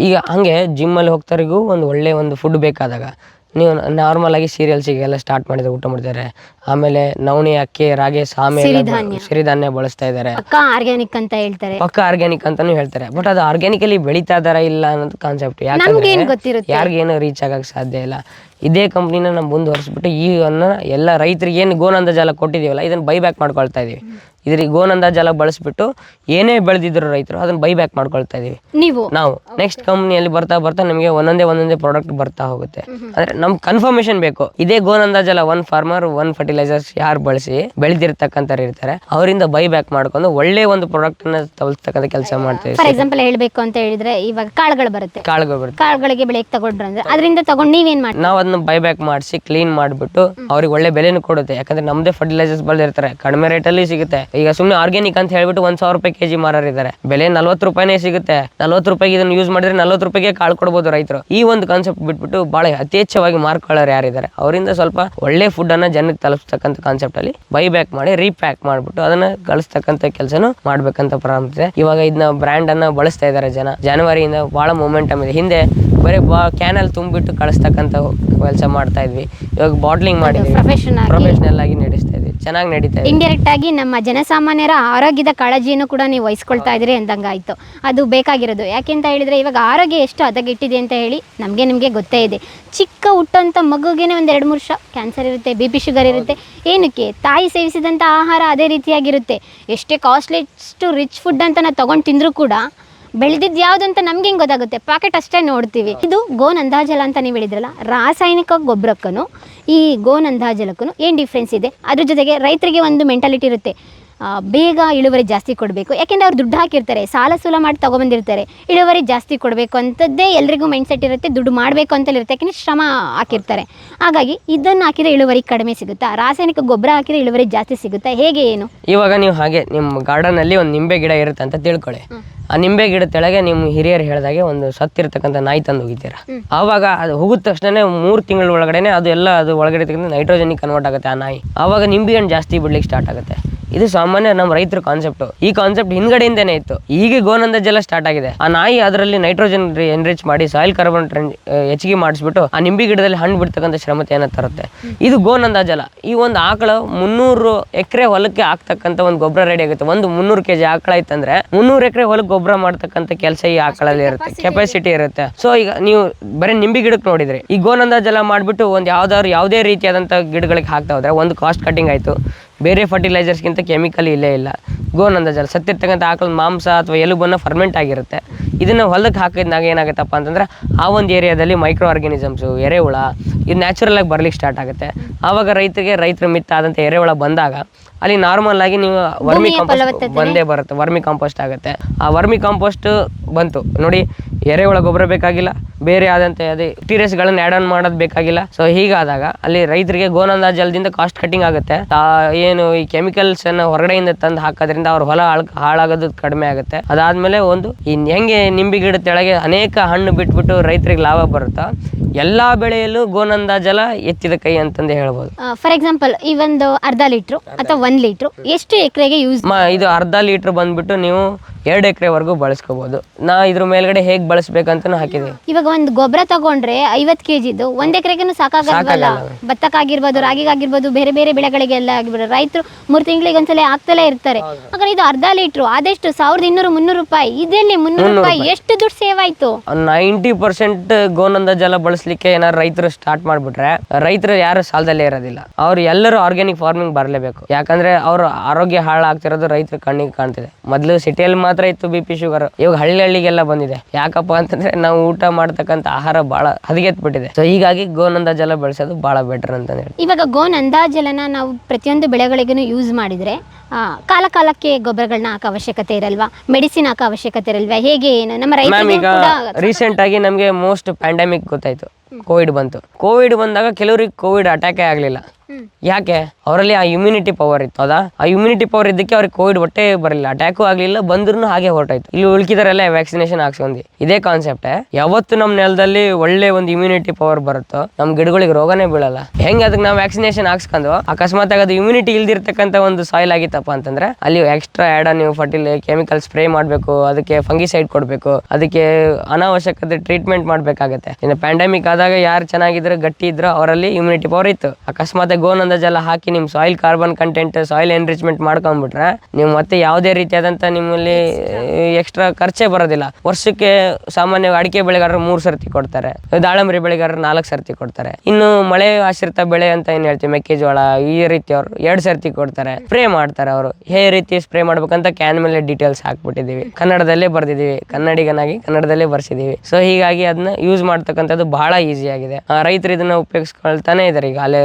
ಈಗ ಹಾಗೆ ಜಿಮ್ಮಲ್ಲಿ ಹೋಗ್ತಾರಿಗೂ ಒಂದು ಒಳ್ಳೆಯ ಒಂದು ಫುಡ್ ಬೇಕಾದಾಗ ನೀವು ನಾರ್ಮಲ್ ಆಗಿ ಸೀರಿಯಲ್ಸಿಗೆಲ್ಲ ಸ್ಟಾರ್ಟ್ ಮಾಡಿದ್ರೆ ಊಟ ಮಾಡ್ತಾರೆ ಆಮೇಲೆ ನವಣೆ ಅಕ್ಕಿ ರಾಗಿ ಸಾಮೆ ಎಲ್ಲ ಬ- ಸಿರಿಧಾನ್ಯ. ಬಳಸ್ತಾ ಇದ್ದಾರೆ ಪಕ್ಕ ಆರ್ಗ್ಯಾನಿಕ್ ಅಂತ ಹೇಳ್ತಾರೆ. ಪಕ್ಕ ಆರ್ಗ್ಯಾನಿಕ್ ಅಂತಾನು ಹೇಳ್ತಾರೆ. ಬಟ್ ಅದು ಆರ್ಗ್ಯಾನಿಕಲಿ ಬೆಳೀತಾ ಇದಾರ ಇಲ್ಲ ಅನ್ನೋದು ಕಾನ್ಸೆಪ್ಟ್ ನಮ್ಗೇನ್ ಯಾಕಂದ್ರೆ ಗೊತ್ತಿರುತ್ತೆ? ಯಾರಿಗೇನು ರೀಚ್ ಆಗಕ್ ಸಾಧ್ಯ ಇಲ್ಲ. ಇದೇ ಕಂಪ್ನಿನ ನಾವು ಮುಂದುವರಿಸ್ಬಿಟ್ಟು ಈ ಅನ್ನ ಎಲ್ಲ ರೈತರಿಗೆ ಏನು ಗೋನಂದ ಜಾಲ ಕೊಟ್ಟಿದೀವಲ್ಲ ಇದನ್ನ ಬೈ ಬ್ಯಾಕ್ ಮಾಡ್ಕೊಳ್ತಾ ಇದೀವಿ. ಇದ್ರಿಗೆ ಗೋನಂದ ಜಾಲ ಬಳಸ್ಬಿಟ್ಟು ಏನೇ ಬೆಳೆದಿದ್ರು ರೈತರು ಅದನ್ನ ಬೈ ಬ್ಯಾಕ್ ಮಾಡ್ಕೊಳ್ತಾ ಇದೀವಿ. ನೀವು? ನಾವು ನೆಕ್ಸ್ಟ್ ಕಂಪ್ನಿಯಲ್ಲಿ ಬರ್ತಾ ಬರ್ತಾ ನಮಗೆ ಒಂದೊಂದೇ ಒಂದೊಂದೇ ಪ್ರಾಡಕ್ಟ್ ಬರ್ತಾ ಹೋಗುತ್ತೆ. ಅಂದ್ರೆ ನಮ್ ಕನ್ಫರ್ಮೇಶನ್ ಬೇಕು. ಇದೇ ಗೋನಂದ ಜಲ ಒನ್ ಫಾರ್ಮರ್ ಒನ್ ಫರ್ಟಿಲೈಸರ್ಸ್ ಯಾರು ಬಳಸಿ ಬೆಳೆದಿರ್ತಕ್ಕಂಥವ್ರು ಇರ್ತಾರೆ ಅವರಿಂದ ಬೈ ಬ್ಯಾಕ್ ಮಾಡ್ಕೊಂಡು ಒಳ್ಳೆ ಒಂದು ಪ್ರಾಡಕ್ಟ್ನ ತಗೊಳ್ತಕ್ಕಂಥ ಕೆಲಸ ಮಾಡ್ತೀವಿ. ಫಾರ್ ಎಕ್ಸಾಂಪಲ್ ಹೇಳ್ಬೇಕು ಅಂತ ಹೇಳಿದ್ರೆ ಇವಾಗ ಕಾಳುಗಳು ಬರುತ್ತೆ. ಕಾಳುಗಳು ಬರುತ್ತೆ. ಕಾಳುಗಳಿಗೆ ಬೆಳೆಗೆ ತಗೊಂಡ್ರೆ ಅಂದ್ರೆ ಅದರಿಂದ ತಗೊಂಡು ನೀವೇನ್ ಮಾಡಿ ನಾವು ಅದನ್ನ ಬೈ ಬ್ಯಾಕ್ ಮಾಡಿಸಿ ಕ್ಲೀನ್ ಮಾಡಿಬಿಟ್ಟು ಅವ್ರಿಗೆ ಒಳ್ಳೆ ಬೆಲೆನೂ ಕೊಡುತ್ತೆ. ಯಾಕಂದ್ರೆ ನಮ್ದೇ ಫರ್ಟಿಲೈಸರ್ಸ್ ಬಳದಿರ್ತಾರೆ. ಕಡಿಮೆ ರೇಟಲ್ಲಿ ಸಿಗುತ್ತೆ. ಈಗ ಸುಮ್ಮನೆ ಆರ್ಗ್ಯಾನಿಕ್ ಅಂತ ಹೇಳ್ಬಿಟ್ಟು ಒಂದ್ ಸಾವಿರ ರೂಪಾಯಿ ಕೆಜಿ ಮಾರಿದ್ದಾರೆ ಬೆಲೆ ನಲ್ವತ್ತು ರೂಪಾಯಿನೇ ಸಿಗುತ್ತೆ. ನಲ್ವತ್ತು ರೂಪಾಯಿಗೆ ಇದನ್ನ ಯೂಸ್ ಮಾಡಿದ್ರೆ ನಲ್ವತ್ತು ರೂಪಾಯಿಗೆ ಕಾಳು ಕೊಡ್ಬೋದು ರೈತರು. ಈ ಒಂದು ಕಾನ್ಸೆಪ್ಟ್ ಬಿಟ್ಬಿಟ್ಟು ಬಹಳ ಯಥೇಚ್ಛವಾಗಿ ಮಾರ್ಕೊಳ್ಳೋರು ಯಾರಿದ್ದಾರೆ ಅವರಿಂದ ಸ್ವಲ್ಪ ಒಳ್ಳೆ ಫುಡ್ ಅನ್ನ ಜನಕ್ಕೆ ತಲುಪಿಸ್ತಕ್ಕಂಥ ಕಾನ್ಸೆಪ್ಟ್ ಅಲ್ಲಿ ಬೈ ಬ್ಯಾಕ್ ಮಾಡಿ ರೀಪ್ಯಾಕ್ ಮಾಡ್ಬಿಟ್ಟು ಅದನ್ನ ಕಳಿಸ್ತಕ್ಕಂಥ ಕೆಲಸನು ಮಾಡ್ಬೇಕಂತ ಪ್ರಾರಂಭ ಇದೆ. ಇವಾಗ ಇದನ್ನ ಬ್ರ್ಯಾಂಡ್ ಅನ್ನ ಬಳಸ್ತಾ ಇದ್ದಾರೆ ಜನ. ಜನವರಿಯಿಂದ ಬಹಳ ಮೊಮೆಂಟಮ್ ಇದೆ. ಹಿಂದೆ ಬರೀ ಬಾ ಕ್ಯಾನಲ್ ತುಂಬಿಟ್ಟು ಕಳಿಸ್ತಕ್ಕಂಥ ಕೆಲಸ ಮಾಡ್ತಾ ಇದ್ವಿ. ಇವಾಗ ಬಾಟ್ಲಿಂಗ್ ಪ್ರೊಫೆಷನ್ ಪ್ರೊಫೆಷನಲ್ ಆಗಿ ನಡೆಸ್ತಾ ಇದ್ವಿ ಚೆನ್ನಾಗಿ ನಡೀತಾ ಇದೆ. ಇಂಡೈರೆಕ್ಟ್ ಆಗಿ ನಮ್ಮ ಜನಸಾಮಾನ್ಯರ ಆರೋಗ್ಯದ ಕಾಳಜಿಯನ್ನು ಕೂಡ ನೀವು ವಹಿಸ್ಕೊಳ್ತಾ ಇದ್ರಿ ಅಂದಂಗಾಯ್ತು. ಅದು ಬೇಕಾಗಿರೋದು. ಯಾಕೆಂತ ಹೇಳಿದ್ರೆ ಇವಾಗ ಆರೋಗ್ಯ ಎಷ್ಟು ಹದಗೆಟ್ಟಿದೆ ಅಂತ ಹೇಳಿ ನಮಗೆ ನಿಮಗೆ ಗೊತ್ತೇ ಇದೆ. ಚಿಕ್ಕ ಹುಟ್ಟಂತ ಮಗುಗೆ ಒಂದು ಎರಡು ಮೂರು ವರ್ಷ ಕ್ಯಾನ್ಸರ್ ಇರುತ್ತೆ ಬಿ ಪಿ ಶುಗರ್ ಇರುತ್ತೆ. ಏನಕ್ಕೆ? ತಾಯಿ ಸೇವಿಸಿದಂಥ ಆಹಾರ ಅದೇ ರೀತಿಯಾಗಿರುತ್ತೆ. ಎಷ್ಟೇ ಕಾಸ್ಟ್ಲಿಸ್ಟ್ ರಿಚ್ ಫುಡ್ ಅಂತ ನಾವು ತೊಗೊಂಡು ತಿಂದರೂ ಕೂಡ ಬೆಳೆದಿದ್ದು ಯಾವ್ದು ಅಂತ ನಮ್ಗೆ ಹೆಂಗೆ ಗೊತ್ತಾಗುತ್ತೆ? ಪಾಕೆಟ್ ಅಷ್ಟೇ ನೋಡ್ತೀವಿ. ಇದು ಗೋನಂದಾಜಲ ಅಂತ ನೀವು ಹೇಳಿದ್ರಲ್ಲ, ರಾಸಾಯನಿಕ ಗೊಬ್ಬರಕ್ಕೂ ಈ ಗೋನಂದಾಜಲಕ್ಕೂ ಏನು ಡಿಫ್ರೆನ್ಸ್ ಇದೆ? ಅದ್ರ ಜೊತೆಗೆ ರೈತರಿಗೆ ಒಂದು ಮೆಂಟಾಲಿಟಿ ಇರುತ್ತೆ. ಬೇಗ ಇಳುವರಿ ಜಾಸ್ತಿ ಕೊಡಬೇಕು. ಯಾಕೆಂದರೆ ಅವ್ರು ದುಡ್ಡು ಹಾಕಿರ್ತಾರೆ ಸಾಲ ಸೂಲ ಮಾಡಿ ತೊಗೊಬಂದಿರ್ತಾರೆ. ಇಳುವರಿ ಜಾಸ್ತಿ ಕೊಡಬೇಕು ಅಂತದ್ದೇ ಎಲ್ರಿಗೂ ಮೈಂಡ್ಸೆಟ್ ಇರುತ್ತೆ ದುಡ್ಡು ಮಾಡಬೇಕು ಅಂತಲೇ ಇರುತ್ತೆ ಯಾಕೆಂದರೆ ಶ್ರಮ ಹಾಕಿರ್ತಾರೆ. ಹಾಗಾಗಿ ಇದನ್ನು ಹಾಕಿದರೆ ಇಳುವರಿ ಕಡಿಮೆ ಸಿಗುತ್ತಾ? ರಾಸಾಯನಿಕ ಗೊಬ್ಬರ ಹಾಕಿದರೆ ಇಳುವರಿ ಜಾಸ್ತಿ ಸಿಗುತ್ತಾ? ಹೇಗೆ ಏನು? ಇವಾಗ ನೀವು ಹಾಗೆ ನಿಮ್ಮ ಗಾರ್ಡನಲ್ಲಿ ಒಂದು ನಿಂಬೆ ಗಿಡ ಇರುತ್ತೆ ಅಂತ ತಿಳ್ಕೊಳ್ಳಿ. ಆ ನಿಂಬೆ ಗಿಡ ತೆಳಗೆ ನಿಮ್ಮ ಹಿರಿಯರು ಹೇಳಿದಾಗೆ ಒಂದು ಸತ್ತಿರ್ತಕ್ಕಂಥ ನಾಯಿ ತಂದು ಹೋಗಿದ್ದೀರಾ? ಆವಾಗ ಅದು ಹೋಗಿದ ತಕ್ಷಣ ಮೂರು ತಿಂಗಳ ಒಳಗಡೆನೆ ಅದು ಎಲ್ಲ ಅದು ಒಳಗಡೆ ನೈಟ್ರೋಜನ್ ಕನ್ವರ್ಟ್ ಆಗುತ್ತೆ ಆ ನಾಯಿ. ಆವಾಗ ನಿಂಬೆ ಹಣ್ಣು ಜಾಸ್ತಿ ಬಿಡ್ಲಿಕ್ಕೆ ಸ್ಟಾರ್ಟ್ ಆಗುತ್ತೆ. ಇದು ಸಾಮಾನ್ಯ ನಮ್ಮ ರೈತರ ಕಾನ್ಸೆಪ್ಟ್ ಈ ಕಾನ್ಸೆಪ್ಟ್ ಹಿಂದ್ಗಡೆಯಿಂದನೇ ಇತ್ತು. ಈಗ ಗೋನಂದ ಜಲ ಸ್ಟಾರ್ಟ್ ಆಗಿದೆ. ಆ ನಾಯಿ ಅದರಲ್ಲಿ ನೈಟ್ರೋಜನ್ ಎನ್ರಿಚ್ ಮಾಡಿ ಸಾಯಿಲ್ ಕಾರ್ಬನ್ ಹೆಚ್ಚಿಗೆ ಮಾಡಿಸ್ಬಿಟ್ಟು ಆ ನಿಂಬಿ ಗಿಡದಲ್ಲಿ ಹಣ್ಣು ಬಿಡ್ತಕ್ಕಂಥ ಶ್ರಮತೆಯನ್ನು ತರುತ್ತೆ. ಇದು ಗೋನಂದ ಜಲ. ಈ ಒಂದು ಆಕಳ ಮುನ್ನೂರು ಎಕರೆ ಹೊಲಕ್ಕೆ ಹಾಕ್ತಕ್ಕಂಥ ಒಂದು ಗೊಬ್ಬರ ರೆಡಿ ಆಗುತ್ತೆ. ಒಂದು ಮುನ್ನೂರು ಕೆಜಿ ಆಕಳ ಇತ್ತಂದ್ರೆ ಮುನ್ನೂರು ಎಕರೆ ಹೊಲಕ್ಕೆ ಗೊಬ್ಬರ ಮಾಡ್ತಕ್ಕಂಥ ಕೆಲಸ ಈ ಆಕಳಲ್ಲಿ ಇರುತ್ತೆ. ಕೆಪಾಸಿಟಿ ಇರುತ್ತೆ. ಸೊ ಈಗ ನೀವು ಬರೀ ನಿಂಬಿ ಗಿಡಕ್ಕೆ ನೋಡಿದ್ರಿ. ಈ ಗೋನಂದ ಜಲ ಮಾಡಿಬಿಟ್ಟು ಒಂದು ಯಾವ್ದಾದ್ರು ಯಾವುದೇ ರೀತಿಯಾದಂಥ ಗಿಡಗಳಿಗೆ ಹಾಕ್ತಾ ಹೋದ್ರೆ ಒಂದು ಕಾಸ್ಟ್ ಕಟಿಂಗ್ ಆಯಿತು. ಬೇರೆ ಫರ್ಟಿಲೈಸರ್ಸ್ಗಿಂತ ಕೆಮಿಕಲ್ ಇಲ್ಲೇ ಇಲ್ಲ. ಗೋನಂದ ಜಲ ಸತ್ತಿರ್ತಕ್ಕಂಥ ಆಕಳ ಮಾಂಸ ಅಥವಾ ಎಲುಬನ್ನು ಫರ್ಮೆಂಟ್ ಆಗಿರುತ್ತೆ. ಇದನ್ನು ಹೊಲಕ್ಕೆ ಹಾಕಿದಾಗ ಏನಾಗುತ್ತಪ್ಪ ಅಂತಂದ್ರೆ ಆ ಒಂದು ಏರಿಯಾದಲ್ಲಿ ಮೈಕ್ರೋ ಆರ್ಗ್ಯಾನಿಸಮ್ಸು ಎರೆಹುಳ ಇದು ನ್ಯಾಚುರಲ್ ಆಗಿ ಬರ್ಲಿಕ್ಕೆ ಸ್ಟಾರ್ಟ್ ಆಗುತ್ತೆ. ಆವಾಗ ರೈತರಿಗೆ ರೈತರ ಮಿತ್ತ ಆದಂಥ ಎರೆಹುಳ ಬಂದಾಗ ಅಲ್ಲಿ ನಾರ್ಮಲ್ ಆಗಿ ನೀವು ವರ್ಮಿ ಕಾಂಪೋಸ್ಟ್ ಬಂದೇ ಬರುತ್ತೆ ವರ್ಮಿ ಕಾಂಪೋಸ್ಟ್ ಆಗುತ್ತೆ. ಆ ವರ್ಮಿ ಕಾಂಪೋಸ್ಟ್ ಬಂತು. ನೋಡಿ ಎರೆಹುಳ ಗೊಬ್ಬರ ಬೇಕಾಗಿಲ್ಲ ಬೇರೆ ಆದಂತೆ ಅದೇ ಗಳನ್ನ ಆ್ಯಡ್ ಆನ್ ಮಾಡೋದು ಬೇಕಾಗಿಲ್ಲ. ಸೊ ಹೀಗಾದಾಗ ಅಲ್ಲಿ ರೈತರಿಗೆ ಗೋನಂದ ಜಲದಿಂದ ಕಾಸ್ಟ್ ಕಟ್ಟಿಂಗ್ ಆಗುತ್ತೆ. ಆ ಏನು ಈ ಕೆಮಿಕಲ್ಸ್ ಅನ್ನ ಹೊರಗಡೆಯಿಂದ ತಂದು ಹಾಕೋದ್ರಿಂದ ಅವ್ರ ಹೊಲ ಹಾಳ್ ಹಾಳಾಗೋದು ಕಡಿಮೆ ಆಗುತ್ತೆ. ಅದಾದ್ಮೇಲೆ ಒಂದು ಈ ಹೆಂಗೆ ನಿಂಬೆ ಗಿಡ ತೆಳಗೆ ಅನೇಕ ಹಣ್ಣು ಬಿಟ್ಬಿಟ್ಟು ರೈತರಿಗೆ ಲಾಭ ಬರುತ್ತಾ ಎಲ್ಲಾ ಬೆಳೆಯಲ್ಲೂ ಗೋನಂದ ಜಲ ಎತ್ತಿದ ಕೈ ಅಂತಂದು ಹೇಳ್ಬೋದು. ಫಾರ್ ಎಕ್ಸಾಂಪಲ್ ಈ ಒಂದು ಅರ್ಧ ಲೀಟ್ರು ಅಥವಾ ಒಂದು ಲೀಟ್ರು ಎಷ್ಟು ಎಕರೆಗೆ ಯೂಸ್ ಮಾ ಇದು ಅರ್ಧ ಲೀಟ್ರ್ ಬಂದ್ಬಿಟ್ಟು ನೀವು ಎರಡು ಎಕರೆವರೆಗೂ ಬಳಸ್ಕೋಬಹುದು ನಾ ಇದ್ರ ಮೇಲ್ಗಡೆ ಹೇಗೆ ಬಳಸ್ಬೇಕಂತ ಹಾಕಿದೆ. ಇವಾಗ ಒಂದು ಗೊಬ್ಬರ ತಗೊಂಡ್ರೆ ಐವತ್ ಕೆ ಜಿದು ಒಂದ್ ಎಕರೆಗೂ ಸಾಕಾಗಲ್ವಲ್ಲ? ಭತ್ತಕ್ಕಾಗಿರ್ಬೋದು ರಾಗಿಗಾಗಿರ್ಬೋದು ಬೇರೆ ಬೇರೆ ಬೆಳೆಗಳಿಗೆಲ್ಲ ಆಗಿರ್ಬೋದು ರೈತರು ಮೂರು ತಿಂಗಳಿಗೆ ಒಂದ್ಸಲ ಆಗ್ತಲೇ ಇರ್ತಾರೆ. ಹಾಗಾದ್ರೆ ಇದು ಅರ್ಧ ಲೀಟ್ರು ಅದೆಷ್ಟು ಸಾವಿರದ ಇನ್ನೂರು ಮುನ್ನೂರು ರೂಪಾಯಿ. ಇದೆಲ್ಲಿ ಮುನ್ನೂರು ರೂಪಾಯಿ ಎಷ್ಟು ದುಡ್ಡು ಸೇವ್ ಆಯ್ತು? ನೈಂಟಿ ಪರ್ಸೆಂಟ್ ಗೋನಂದ ಜಲ ಬಳಸಲಿಕ್ಕೆ ಏನಾದ್ರು ರೈತರು ಸ್ಟಾರ್ಟ್ ಮಾಡ್ಬಿಟ್ರೆ ರೈತರು ಯಾರು ಸಾಲದಲ್ಲೇ ಇರೋದಿಲ್ಲ. ಅವ್ರು ಎಲ್ಲರೂ ಆರ್ಗ್ಯಾನಿಕ್ ಫಾರ್ಮಿಂಗ್ ಬರಲೇಬೇಕು. ಯಾಕಂದ್ರೆ ಅವ್ರ ಆರೋಗ್ಯ ಹಾಳಾಗ್ತಿರೋದು ರೈತರ ಕಣ್ಣಿಗೆ ಕಾಣ್ತಿದೆ. ಮೊದಲು ಸಿಟಿಯಲ್ಲಿ ಮಾತ್ರ ಇತ್ತು ಬಿ ಪಿ ಶುಗರ್ ಇವಾಗ ಹಳ್ಳಿ ಹಳ್ಳಿಗೆಲ್ಲ ಬಂದಿದೆ. ಯಾಕಪ್ಪ ಅಂತಂದ್ರೆ ನಾವು ಊಟ ಮಾಡ್ತಕ್ಕಂತ ಆಹಾರ ಬಹಳ ಹದಗೆಟ್ಬಿಟ್ಟಿದೆ ಸೊ ಹೀಗಾಗಿ ಗೋನಂದ ಜಲ ಬೆಳೆಸೋದು ಬಹಳ ಬೆಟರ್ ಅಂತ ಹೇಳಿ ಇವಾಗ ಗೋನ್ ಜಲನ ನಾವು ಪ್ರತಿಯೊಂದು ಬೆಳೆಗಳಿಗೂ ಯೂಸ್ ಮಾಡಿದ್ರೆ ಕಾಲ ಕಾಲಕ್ಕೆ ಗೊಬ್ಬರಗಳನ್ನ ಹಾಕೋ ಅವಶ್ಯಕತೆ ಇರಲ್ವಾ? ಮೆಡಿಸಿನ್ ಹಾಕೋ ಅವಶ್ಯಕತೆ ಇರಲ್ವಾ? ಹೇಗೆ ಏನು? ನಮ್ಮ ಮ್ಯಾಮ್ ರೈತರಿಗೆ ಈಗ ರೀಸೆಂಟ್ ಆಗಿ ನಮಗೆ ಮೋಸ್ಟ್ ಪ್ಯಾಂಡಮಿಕ್ ಗೊತ್ತಾಯ್ತು. ಕೋವಿಡ್ ಬಂತು. ಕೋವಿಡ್ ಬಂದಾಗ ಕೆಲವ್ರಿಗೆ ಕೋವಿಡ್ ಅಟ್ಯಾಕೇ ಆಗಲಿಲ್ಲ. ಯಾಕೆ? ಅವರಲ್ಲಿ ಆ ಇಮ್ಯುನಿಟಿ ಪವರ್ ಇತ್ತು ಹೌದಾ ಆ ಇಮ್ಯುನಿಟಿ ಪವರ್ ಇದ್ದಕ್ಕೆ ಅವ್ರಿಗೆ ಕೋವಿಡ್ ಹೊಟ್ಟೆ ಬರಲಿಲ್ಲ ಅಟ್ಯಾಕು ಆಗಲಿಲ್ಲ ಬಂದ್ರು ಹಾಗೆ ಹೊರಟಾಯ್ತು. ಇಲ್ಲಿ ಉಳ್ಕಿದಾರೆಲ್ಲ ವ್ಯಾಕ್ಸಿನೇಷನ್ ಹಾಕ್ಸ್ಕೊಂಡಿ ಇದೇ ಕಾನ್ಸೆಪ್ಟ್ ಯಾವತ್ತು ನಮ್ಮ ನೆಲದಲ್ಲಿ ಒಳ್ಳೆ ಒಂದು ಇಮ್ಯುನಿಟಿ ಪವರ್ ಬರುತ್ತೋ ನಮ್ಮ ಗಿಡಗಳಿಗೆ ರೋಗನೇ ಬೀಳಲ್ಲ. ಹೆಂಗೆ ಅದಕ್ಕೆ ನಾವು ವ್ಯಾಕ್ಸಿನೇಷನ್ ಹಾಕ್ಸ್ಕೊಂಡು ಅಕಸ್ಮಾತ್ ಅದು ಇಮ್ಯುನಿಟಿ ಇಲ್ದಿರ್ತಕ್ಕಂಥ ಒಂದು ಸಾಯಿಲ್ ಆಗಿತ್ತಪ್ಪ ಅಂತಂದ್ರೆ, ಅಲ್ಲಿ ಎಕ್ಸ್ಟ್ರಾ ಆ್ಯಡ್ ನೀವು ಫರ್ಟಿಲ್ ಕೆಮಿಕಲ್ ಸ್ಪ್ರೇ ಮಾಡಬೇಕು, ಅದಕ್ಕೆ ಫಂಗಿಸೈಡ್ ಕೊಡಬೇಕು, ಅದಕ್ಕೆ ಅನಾವಶ್ಯಕತೆ ಟ್ರೀಟ್ಮೆಂಟ್ ಮಾಡಬೇಕಾಗತ್ತೆ. ಇನ್ನು ಪ್ಯಾಂಡಮಿಕ್ ಆದಾಗ ಯಾರು ಚೆನ್ನಾಗಿದ್ರೆ, ಗಟ್ಟಿ ಇದ್ರು, ಅವರಲ್ಲಿ ಇಮ್ಯುನಿಟಿ ಪವರ್ ಇತ್ತು. ಅಕಸ್ಮಾತ್ ಗೋನಂದ ಜಲ ಹಾಕಿ ನಿಮ್ಮ soil carbon content soil enrichment ಮಾಡ್ಕೊಂಡ್ಬಿಟ್ರೆ ನೀವು ಮತ್ತೆ ಯಾವುದೇ ರೀತಿಯಾದಂಥ ನಿಮ್ಮಲ್ಲಿ ಎಕ್ಸ್ಟ್ರಾ ಖರ್ಚೇ ಬರೋದಿಲ್ಲ. ವರ್ಷಕ್ಕೆ ಸಾಮಾನ್ಯವಾಗಿ ಅಡಿಕೆ ಬೆಳೆಗಾರರು ಮೂರು ಸರ್ತಿ ಕೊಡ್ತಾರೆ, ದಾಳಂಬರಿ ಬೆಳೆಗಾರರು ನಾಲ್ಕು ಸರ್ತಿ ಕೊಡ್ತಾರೆ. ಇನ್ನು ಮಳೆ ಆಶ್ರಿತ ಬೆಳೆ ಅಂತ ಏನು ಹೇಳ್ತೀವಿ, ಮೆಕ್ಕೆಜೋಳ ಈ ರೀತಿ ಅವರು ಎರಡು ಸರ್ತಿ ಕೊಡ್ತಾರೆ. ಸ್ಪ್ರೇ ಮಾಡ್ತಾರೆ ಅವರು. ಹೇ ರೀತಿ ಸ್ಪ್ರೇ ಮಾಡ್ಬೇಕಂತ ಕ್ಯಾನ್ ಮೇಲೆ ಡೀಟೇಲ್ಸ್ ಹಾಕ್ಬಿಟ್ಟಿದೀವಿ ಕನ್ನಡದಲ್ಲೇ ಬರೆದಿದ್ದೀವಿ. ಕನ್ನಡಿಗನಾಗಿ ಕನ್ನಡದಲ್ಲೇ ಬರ್ಸಿದ್ದೀವಿ. ಸೊ ಹೀಗಾಗಿ ಅದನ್ನ ಯೂಸ್ ಮಾಡ್ತಕ್ಕಂಥದ್ದು ಬಹಳ ಈಸಿ ಆಗಿದೆ. ರೈತರು ಇದನ್ನ ಉಪಯೋಗಿಸ್ಕೊಳ್ತಾನೆ ಇದ್ದಾರೆ ಈಗ ಅಲ್ಲೇ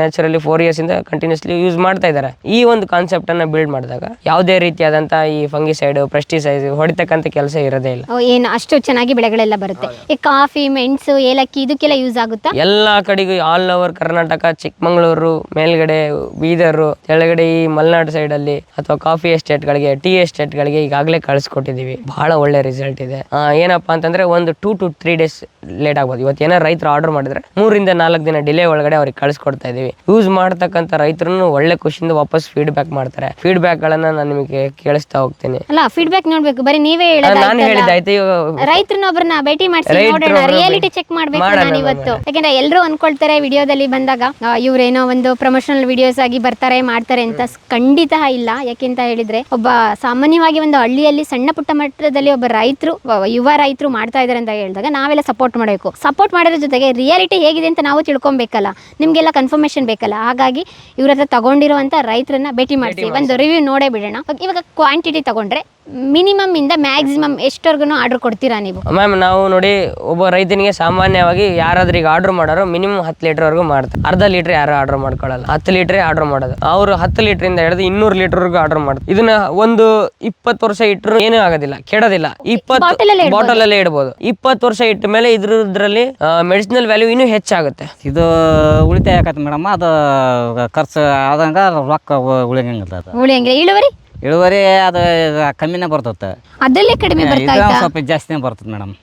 ನ್ಯಾಚುರಲಿ ಫೋರ್ ಇಯರ್ಸ್ ಇಂದ ಕಂಟಿನ್ಯೂಸ್ಲಿ ಯೂಸ್ ಮಾಡ್ತಾ ಇದ್ದಾರೆ. ಈ ಒಂದು ಕಾನ್ಸೆಪ್ಟ್ ಅನ್ನ ಬಿಲ್ಡ್ ಮಾಡಿದಾಗ ಯಾವುದೇ ರೀತಿಯಾದಂತ ಈ ಫಂಗಿಸೈಡ್ ಪ್ರೆಸ್ಟಿಸೈಡ್ ಹೊಡಿತಕ್ಕಂತ ಕೆಲಸ ಇರೋದೇ ಇಲ್ಲ. ಏನು ಅಷ್ಟು ಚೆನ್ನಾಗಿ ಬೆಳೆಗಳೆಲ್ಲ ಬರುತ್ತೆ. ಈ ಕಾಫಿ ಮೆಣಸು ಏಲಕ್ಕಿ ಇದಕ್ಕೆಲ್ಲ ಯೂಸ್ ಆಗುತ್ತಾ? ಎಲ್ಲ ಕಡೆಗೂ ಆಲ್ ಓವರ್ ಕರ್ನಾಟಕ ಚಿಕ್ಕಮಂಗ್ಳೂರು ಮೇಲ್ಗಡೆ ಬೀದರು ಕೆಳಗಡೆ ಈ ಮಲೆನಾಡು ಸೈಡ್ ಅಲ್ಲಿ ಅಥವಾ ಕಾಫಿ ಎಸ್ಟೇಟ್ ಗಳಿಗೆ ಟೀ ಎಸ್ಟೇಟ್ ಗಳಿಗೆ ಈಗಾಗಲೇ ಕಳಿಸ್ಕೊಟ್ಟಿದೀವಿ ಬಹಳ ಒಳ್ಳೆ ರಿಸಲ್ಟ್ ಇದೆ. ಏನಪ್ಪಾ ಅಂತಂದ್ರೆ ಒಂದು two to three days late ಆಗ್ಬೋದು. ಇವತ್ತು ಏನೋ ರೈತರು ಆರ್ಡರ್ ಮಾಡಿದ್ರೆ ಮೂರಿಂದ ನಾಲ್ಕು ದಿನ ಡಿಲೇ ಒಳಗಡೆ ಅವ್ರಿಗೆ ಕಳಿಸ್ಕೊಡ್ತಾ ಇದೀವಿ ಯೂಸ್ ಮಾಡ್ತಕ್ಕಂಥ ರೈತರನ್ನು ಒಳ್ಳೆ ಖುಷಿಯಿಂದ ವಾಪಸ್ ಫೀಡ್ಬ್ಯಾಕ್ ಮಾಡ್ತಾರೆ. ಫೀಡ್ಬ್ಯಾಕ್ ಗಳನ್ನ ನಾನು ನಿಮಗೆ ಕೇಳಿಸ್ತಾ ಹೋಗ್ತೇನೆ. ಅಲ್ಲ ಫೀಡ್ಬ್ಯಾಕ್ ನೋಡ್ಬೇಕು. ಬರೀ ನೀವೇ ನಾನು ಹೇಳಿದ್ದಾಯ್ತು ರೈತರನ್ನ ರೈತರನ್ನೊಬ್ಬರನ್ನ ಭೇಟಿ ಮಾಡಿಸಿ ನೋಡೋಣ. ರಿಯಾಲಿಟಿ ಚೆಕ್ ಮಾಡ್ಬೇಕು ನಾನು ಇವತ್ತು. ಯಾಕಂದ್ರೆ ಎಲ್ಲರೂ ಅನ್ಕೊಳ್ತಾರೆ ವಿಡಿಯೋದಲ್ಲಿ ಬಂದಾಗ ಇವ್ರೇನೋ ಒಂದು ಪ್ರಮೋಷನಲ್ ವಿಡಿಯೋಸ್ ಆಗಿ ಬರ್ತಾರೆ ಮಾಡ್ತಾರೆ ಅಂತ ಖಂಡಿತ ಇಲ್ಲ. ಯಾಕೆಂತ ಹೇಳಿದ್ರೆ ಒಬ್ಬ ಸಾಮಾನ್ಯವಾಗಿ ಒಂದು ಹಳ್ಳಿಯಲ್ಲಿ ಸಣ್ಣ ಪುಟ್ಟ ಮಟ್ಟದಲ್ಲಿ ಒಬ್ಬ ರೈತರು ಯುವ ರೈತರು ಮಾಡ್ತಾ ಇದಾರೆ ಅಂತ ಹೇಳಿದಾಗ ನಾವೆಲ್ಲ ಸಪೋರ್ಟ್ ಮಾಡಬೇಕು. ಸಪೋರ್ಟ್ ಮಾಡೋದ್ರ ಜೊತೆಗೆ ರಿಯಾಲಿಟಿ ಹೇಗಿದೆ ಅಂತ ನಾವು ತಿಳ್ಕೊಬೇಕಲ್ಲ. ನಿಮ್ಗೆಲ್ಲ ಕನ್ಫರ್ಮೇಶನ್ ಬೇಕಲ್ಲ. ಹಾಗಾಗಿ ಇವ್ರ ಹತ್ರ ತಗೊಂಡಿರುವಂತ ರೈತರನ್ನ ಭೇಟಿ ಮಾಡ್ತೀವಿ. ಒಂದು ರಿವ್ಯೂ ನೋಡೇ ಬಿಡೋಣ. ಇವಾಗ ಕ್ವಾಂಟಿಟಿ ತಗೊಂಡ್ರೆ ಮಿನಿಮಮ್ ಇಂದ ಮ್ಯಾಕ್ಸಿಮಮ್ ಎಷ್ಟವರೆಗೂ ಆರ್ಡರ್ ಕೊಡ್ತೀರಾ ನೀವು? ಮ್ಯಾಮ್ ನಾವು ನೋಡಿ ಒಬ್ಬ ರೈತನಿಗೆ ಸಾಮಾನ್ಯವಾಗಿ ಯಾರಾದ್ರೂ ಈಗ ಆರ್ಡರ್ ಮಾಡೋರು ಮಿನಿಮಮ್ ಹತ್ತು ಲೀಟರ್ವರೆಗೂ ಮಾಡ್ತಾರೆ. ಅರ್ಧ ಲೀಟರ್ ಯಾರು ಆರ್ಡರ್ ಮಾಡ್ಕೊಳ್ಳಲ್ಲ. ಹತ್ತು ಲೀಟ್ರೇ ಆರ್ಡರ್ ಮಾಡೋದು. ಅವರು ಹತ್ತು ಲೀಟ್ರಿಂದ ಹಿಡಿದು ಇನ್ನೂರು ಲೀಟರ್ವರೆಗೂ ಆರ್ಡರ್ ಮಾಡ್ತಾರೆ. ಇದನ್ನ ಒಂದು ಇಪ್ಪತ್ತು ವರ್ಷ ಇಟ್ಟರು ಏನೂ ಆಗೋದಿಲ್ಲ ಕೆಡೋದಿಲ್ಲ. ಇಪ್ಪತ್ತು Bottle ಅಲ್ಲೇ ಇಡ್ಬೋದು. ಬಾಟಲ್ ಅಲ್ಲೇ ಇಡಬಹುದು ಇಪ್ಪತ್ತು ವರ್ಷ ಇಟ್ಟ ಮೇಲೆ ಇದ್ರದ್ರಲ್ಲಿ ಮೆಡಿಸಿನಲ್ ವ್ಯಾಲ್ಯೂ ಇನ್ನೂ ಹೆಚ್ಚಾಗುತ್ತೆ. ಇದು ಉಳಿತಾಯ ಆಗತ್ತೆ ಮೇಡಮ್. ಅದು ಖರ್ಚು ಆದಂಗೆ ರೊಕ್ಕ ಉಳಿಯಂಗಿಲ್ಲ ಅದು. ಉಳಿಯಂಗಿಲ್ಲ. ಇಳುವರಿ? ಇಳುವರಿ ಅದು ಕಮ್ಮಿನೇ ಬರ್ತದೆ ಅದರಲ್ಲೇ ಕಡಿಮೆ ಬರ್ತಾ ಸ್ವಲ್ಪ ಜಾಸ್ತಿನೇ ಬರ್ತದೆ ಮೇಡಮ್.